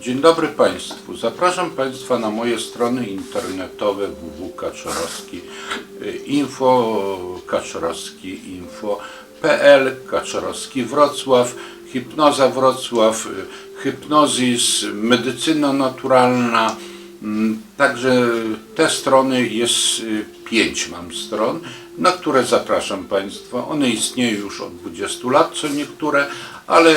Dzień dobry Państwu. Zapraszam Państwa na moje strony internetowe www.kaczorowski info kaczorowski Wrocław Hipnoza Wrocław Hypnozis Medycyna Naturalna Mm, Także te strony jest y, pięć mam stron, na które zapraszam Państwa. One istnieją już od 20 lat, co niektóre, ale y,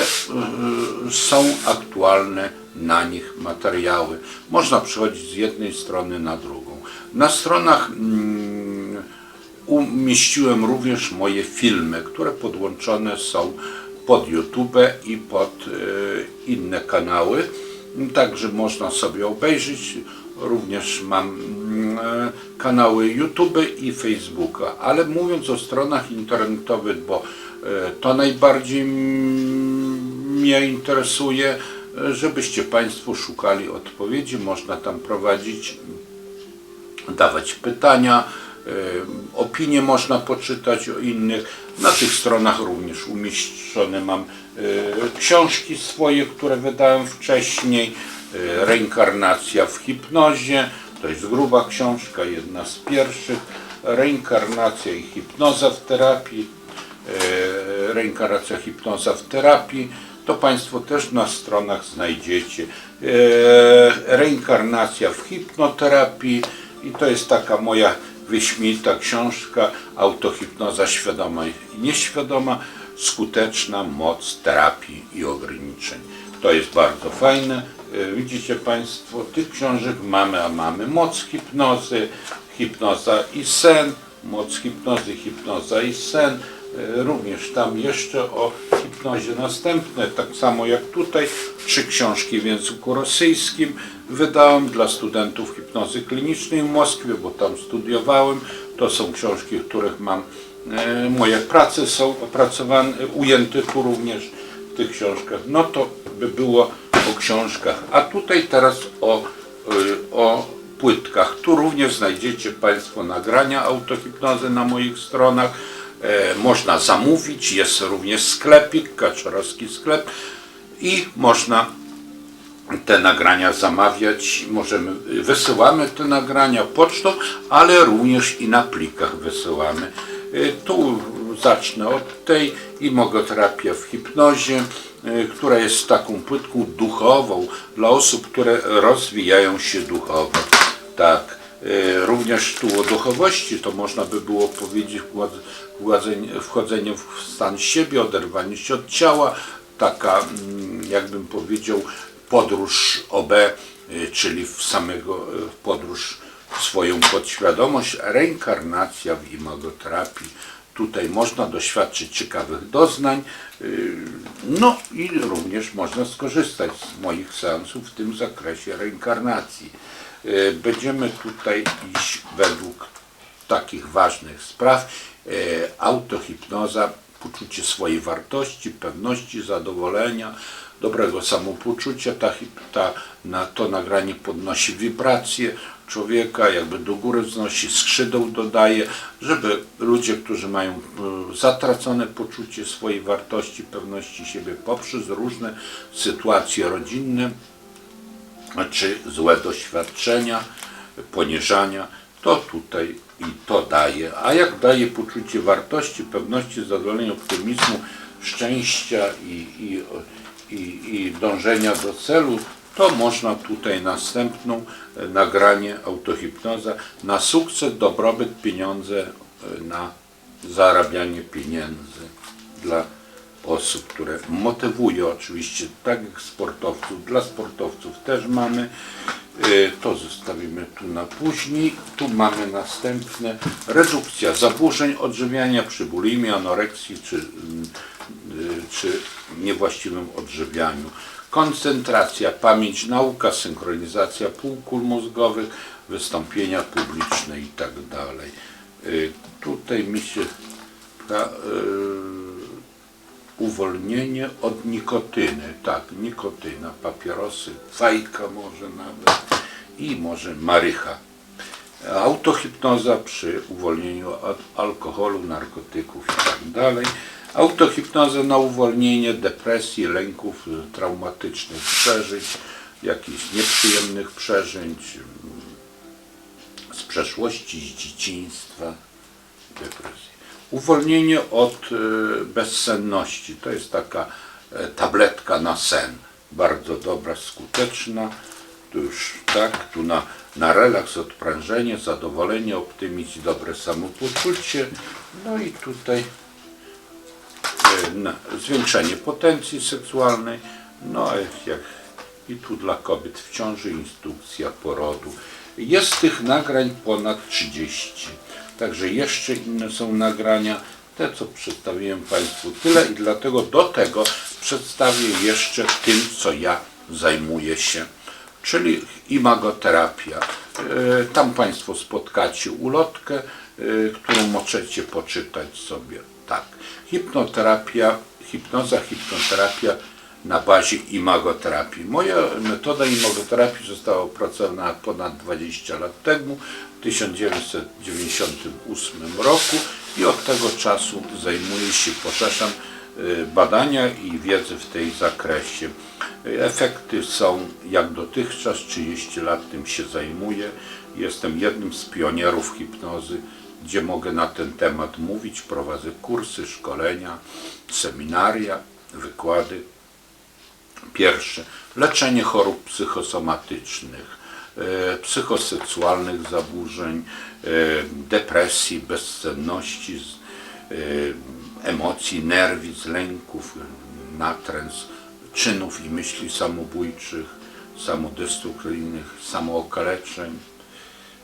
są aktualne na nich materiały. Można przechodzić z jednej strony na drugą. Na stronach mm, umieściłem również moje filmy, które podłączone są pod YouTube i pod e, inne kanały. Także można sobie obejrzeć. Również mam mm, kanały YouTube i Facebooka. Ale mówiąc o stronach internetowych, bo e, to najbardziej mnie interesuje, żebyście Państwo szukali odpowiedzi. Można tam prowadzić dawać pytania, e, opinie można poczytać o innych. Na tych stronach również umieszczone mam e, książki swoje, które wydałem wcześniej. E, Reinkarnacja w hipnozie, to jest gruba książka, jedna z pierwszych. Reinkarnacja i hipnoza w terapii. Reinkarnacja, hipnoza w terapii. To Państwo też na stronach znajdziecie. E, Reinkarnacja w hipnoterapii i to jest taka moja wyśmienita książka Autohipnoza świadoma i nieświadoma, skuteczna moc terapii i ograniczeń. To jest bardzo fajne. E, Widzicie Państwo, tych książek mamy, a mamy moc hipnozy, hipnoza i sen, moc hipnozy, hipnoza i sen. E, Również tam jeszcze o hipnozie następne, tak samo jak tutaj, trzy książki w języku rosyjskim wydałem dla studentów hipnozy klinicznej w Moskwie, bo tam studiowałem. To są książki, w których mam, e, moje prace są opracowane, ujęte tu również w tych książkach. No to by było o książkach. A tutaj teraz o, y, o płytkach. Tu również znajdziecie Państwo nagrania autohipnozy na moich stronach. E, można zamówić, jest również sklepik, kaczorowski sklep i można te nagrania zamawiać. Możemy, wysyłamy te nagrania pocztą, ale również i na plikach wysyłamy. Y, Tu zacznę od tej imogoterapia w hipnozie, y, która jest taką płytką duchową dla osób, które rozwijają się duchowo. Tak. Y, Również tu o duchowości to można by było powiedzieć wchodzenie w stan siebie, oderwanie się od ciała, taka mm, jakbym powiedział podróż OB, y, czyli w samego y, podróż w swoją podświadomość, reinkarnacja w imagoterapii. Tutaj można doświadczyć ciekawych doznań, no i również można skorzystać z moich seansów w tym zakresie reinkarnacji. Y, Będziemy tutaj iść według takich ważnych spraw. E, Autohipnoza, poczucie swojej wartości, pewności, zadowolenia, dobrego samopoczucia. Ta, ta, na, to nagranie podnosi wibracje człowieka, jakby do góry wznosi, skrzydeł dodaje, żeby ludzie, którzy mają e, zatracone poczucie swojej wartości, pewności siebie poprzez różne sytuacje rodzinne, czy złe doświadczenia, poniżania, to tutaj i to daje. A jak daje poczucie wartości, pewności, zadowolenia, optymizmu, szczęścia i, i, i, i dążenia do celu, to można tutaj następną e, nagranie autohipnoza na sukces, dobrobyt, pieniądze, e, na zarabianie pieniędzy dla osób, które motywuje oczywiście, tak jak sportowców, dla sportowców też mamy. Y, To zostawimy tu na później. Tu mamy następne redukcja zaburzeń odżywiania przy bulimii, anoreksji czy, mm, y, czy niewłaściwym odżywianiu. Koncentracja, pamięć, nauka, synchronizacja półkul mózgowych, wystąpienia publiczne i tak dalej. Y, Tutaj mi się ta, y, uwolnienie od nikotyny, tak, nikotyna, papierosy, fajka może nawet i może marycha. Autohipnoza przy uwolnieniu od alkoholu, narkotyków i tak dalej. Autohipnoza na uwolnienie depresji, lęków, traumatycznych przeżyć. jakichś nieprzyjemnych przeżyć, z przeszłości, z dzieciństwa, depresji. Uwolnienie od e, bezsenności. To jest taka e, tabletka na sen. Bardzo dobra, skuteczna. Tu już tak, tu na, na relaks, odprężenie, zadowolenie, optymizm, dobre samopoczucie. No i tutaj e, zwiększenie potencji seksualnej. No jak i tu dla kobiet w ciąży instrukcja porodu. Jest tych nagrań ponad 30. Także jeszcze inne są nagrania. Te, co przedstawiłem Państwu tyle i dlatego do tego przedstawię jeszcze tym, co ja zajmuję się, czyli imagoterapia. E, Tam Państwo spotkacie ulotkę, e, którą możecie poczytać sobie. Tak. Hipnoterapia, hipnoza, hipnoterapia na bazie imagoterapii. Moja metoda imagoterapii została opracowana ponad 20 lat temu, 1998 roku i od tego czasu zajmuję się, poszerzam y, badania i wiedzę w tej zakresie. Efekty są jak dotychczas, 30 lat tym się zajmuję. Jestem jednym z pionierów hipnozy, gdzie mogę na ten temat mówić. Prowadzę kursy, szkolenia, seminaria, wykłady. Pierwsze, leczenie chorób psychosomatycznych, psychoseksualnych zaburzeń, e, depresji, bezsenności, z- e, emocji, nerwic, lęków, natręs, czynów i myśli samobójczych, samodestrukcyjnych, samookaleczeń,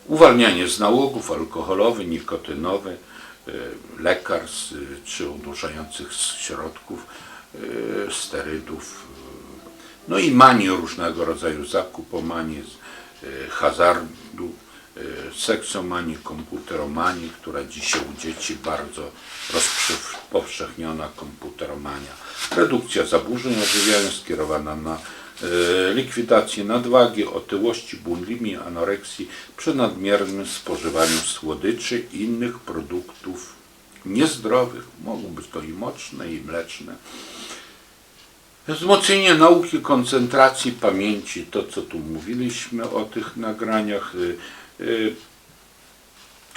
uwalnianie z nałogów alkoholowy, nikotynowy, e, lekarstw e, czy odurzających środków, e, sterydów, e, no i manii różnego rodzaju, zakupomanii, z- e, hazardu, e, seksomanii, komputeromanii, która dzisiaj u dzieci bardzo rozpowszechniona komputeromania. Redukcja zaburzeń odżywiania skierowana na e, likwidację nadwagi, otyłości, bulimii, anoreksji przy nadmiernym spożywaniu słodyczy i innych produktów niezdrowych. Mogą być to i moczne, i mleczne. Wzmocnienie nauki, koncentracji, pamięci, to co tu mówiliśmy o tych nagraniach, y, y,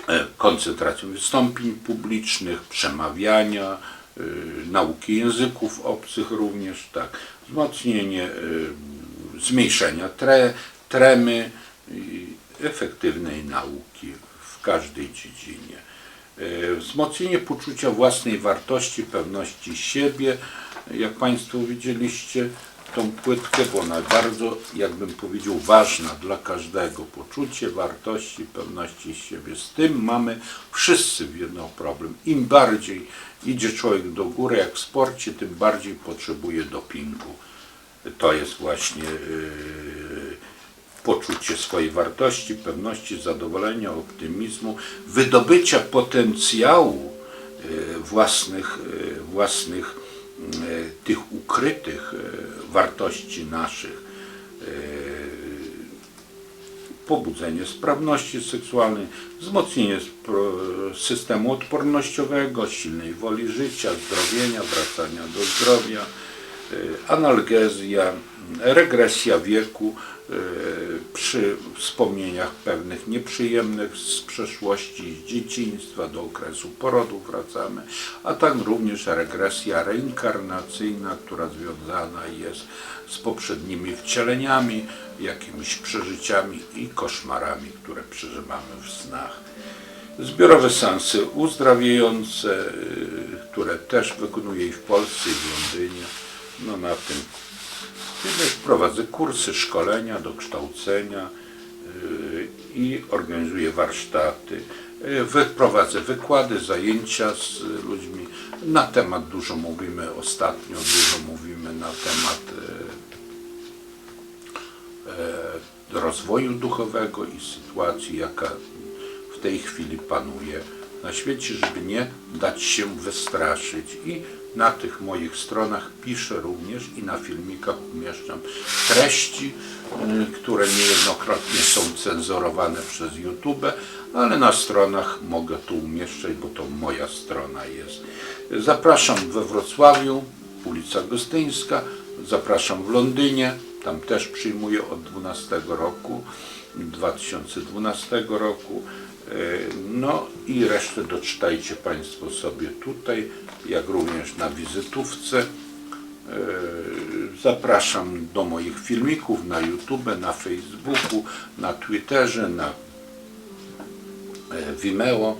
e, koncentrację wystąpień publicznych, przemawiania, y, nauki języków obcych również, tak, wzmocnienie zmniejszenia tre, tremy, efektywnej nauki w każdej dziedzinie. Wzmocnienie poczucia własnej wartości, pewności siebie. Jak Państwo widzieliście, tą płytkę, bo ona bardzo, jakbym powiedział, ważna dla każdego. Poczucie wartości, pewności siebie. Z tym mamy wszyscy w jedno problem. Im bardziej idzie człowiek do góry, jak w sporcie, tym bardziej potrzebuje dopingu. To jest właśnie yy, poczucie swojej wartości, pewności, zadowolenia, optymizmu, wydobycia potencjału e, własnych, e, własnych tych ukrytych e, wartości naszych, e, pobudzenie sprawności seksualnej, wzmocnienie systemu odpornościowego, silnej woli życia, zdrowienia, wracania do zdrowia, analgezja, regresja wieku e, przy wspomnieniach pewnych nieprzyjemnych z przeszłości, z dzieciństwa do okresu porodu wracamy, a tak również regresja reinkarnacyjna, która związana jest z poprzednimi wcieleniami, jakimiś przeżyciami i koszmarami, które przeżywamy w snach. Zbiorowe seansy uzdrawiające, y, które też wykonuję i w Polsce, i w Londynie. No na tym. Prowadzę kursy, szkolenia, dokształcenia y, i organizuję warsztaty. Y, Prowadzę wykłady, zajęcia z ludźmi. Na temat dużo mówimy ostatnio, dużo mówimy na temat y, rozwoju duchowego i sytuacji, jaka w tej chwili panuje na świecie, żeby nie dać się wystraszyć. I na tych moich stronach piszę również i na filmikach umieszczam treści, y, które niejednokrotnie są cenzurowane przez YouTube, ale na stronach mogę tu umieszczać, bo to moja strona jest. Zapraszam we Wrocławiu, ulica Gostyńska, zapraszam w Londynie, Tam też przyjmuję od 12 roku, 2012 roku. E, No i resztę doczytajcie Państwo sobie tutaj, jak również na wizytówce. E, Zapraszam do moich filmików na YouTube, na Facebooku, na Twitterze, na e, Vimeo.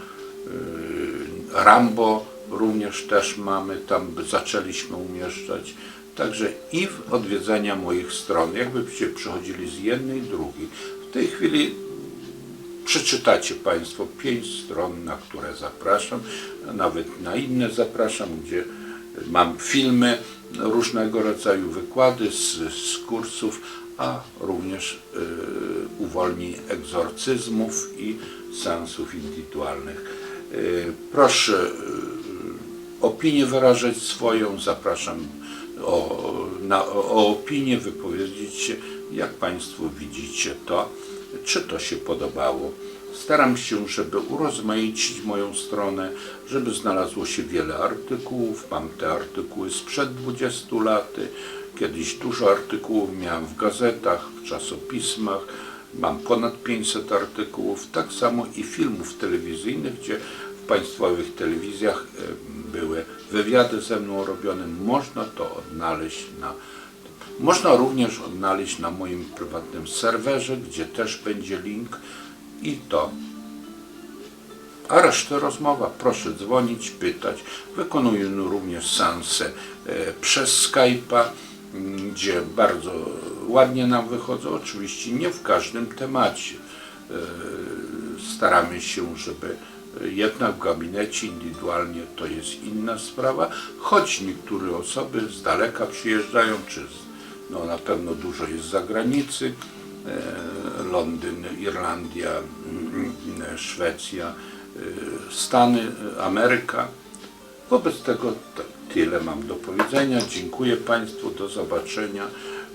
Rambo również też mamy, tam zaczęliśmy umieszczać. Także i w odwiedzania moich stron, jakbyście przychodzili z jednej, drugiej. W tej chwili przeczytacie Państwo pięć stron, na które zapraszam, nawet na inne zapraszam, gdzie mam filmy, różnego rodzaju wykłady z, z kursów, a również y, uwolnień egzorcyzmów i seansów indywidualnych. Y, proszę y, opinię wyrażać swoją, zapraszam o, na, o opinię, wypowiedzieć się, jak Państwo widzicie to, czy to się podobało. Staram się, żeby urozmaicić moją stronę, żeby znalazło się wiele artykułów. Mam te artykuły sprzed 20 lat. Kiedyś dużo artykułów miałem w gazetach, w czasopismach. Mam ponad 500 artykułów. Tak samo i filmów telewizyjnych, gdzie w państwowych telewizjach były wywiady ze mną robione. Można to odnaleźć na można również odnaleźć na moim prywatnym serwerze, gdzie też będzie link i to. A resztę rozmowa, proszę dzwonić, pytać. Wykonuję również seanse e, przez Skype'a, m, gdzie bardzo ładnie nam wychodzą. Oczywiście nie w każdym temacie. E, Staramy się, żeby jednak w gabinecie indywidualnie to jest inna sprawa, choć niektóre osoby z daleka przyjeżdżają, czy z no na pewno dużo jest z zagranicy, e, Londyn, Irlandia, Szwecja, e, Stany, Ameryka. Wobec tego tyle mam do powiedzenia. Dziękuję Państwu, do zobaczenia,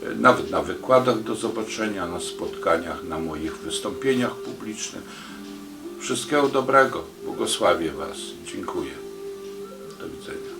e, nawet na wykładach do zobaczenia, na spotkaniach, na moich wystąpieniach publicznych. Wszystkiego dobrego, błogosławię Was. Dziękuję. Do widzenia.